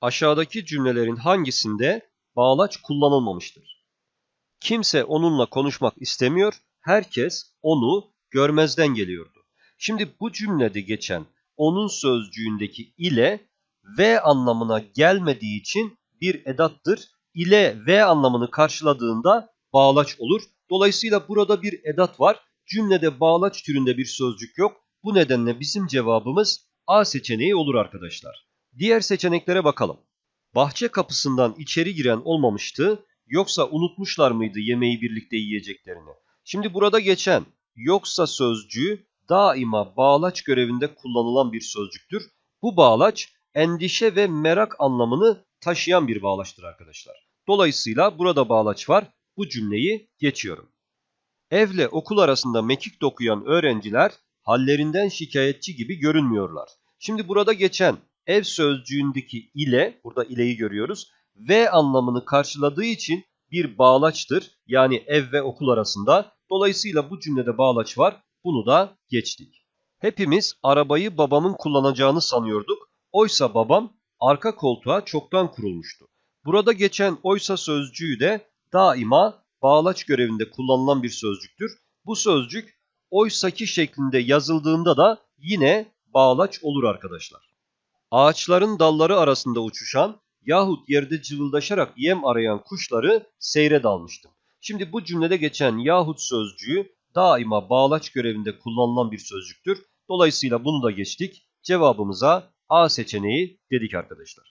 Aşağıdaki cümlelerin hangisinde bağlaç kullanılmamıştır? Kimse onunla konuşmak istemiyor, herkes onu görmezden geliyordu. Şimdi bu cümlede geçen onun sözcüğündeki ile ve anlamına gelmediği için bir edattır. İle ve anlamını karşıladığında bağlaç olur. Dolayısıyla burada bir edat var. Cümlede bağlaç türünde bir sözcük yok. Bu nedenle bizim cevabımız A seçeneği olur arkadaşlar. Diğer seçeneklere bakalım. Bahçe kapısından içeri giren olmamıştı yoksa unutmuşlar mıydı yemeği birlikte yiyeceklerini? Şimdi burada geçen yoksa sözcüğü daima bağlaç görevinde kullanılan bir sözcüktür. Bu bağlaç endişe ve merak anlamını taşıyan bir bağlaçtır arkadaşlar. Dolayısıyla burada bağlaç var. Bu cümleyi geçiyorum. Evle okul arasında mekik dokuyan öğrenciler hallerinden şikayetçi gibi görünmüyorlar. Şimdi burada geçen ev sözcüğündeki ile, burada ileyi görüyoruz, ve anlamını karşıladığı için bir bağlaçtır. Yani ev ve okul arasında. Dolayısıyla bu cümlede bağlaç var. Bunu da geçtik. Hepimiz arabayı babamın kullanacağını sanıyorduk. Oysa babam arka koltuğa çoktan kurulmuştu. Burada geçen oysa sözcüğü de daima bağlaç görevinde kullanılan bir sözcüktür. Bu sözcük oysaki şeklinde yazıldığında da yine bağlaç olur arkadaşlar. Ağaçların dalları arasında uçuşan yahut yerde cıvıldaşarak yem arayan kuşları seyre dalmıştım. Şimdi bu cümlede geçen yahut sözcüğü daima bağlaç görevinde kullanılan bir sözcüktür. Dolayısıyla bunu da geçtik. Cevabımıza A seçeneği dedik arkadaşlar.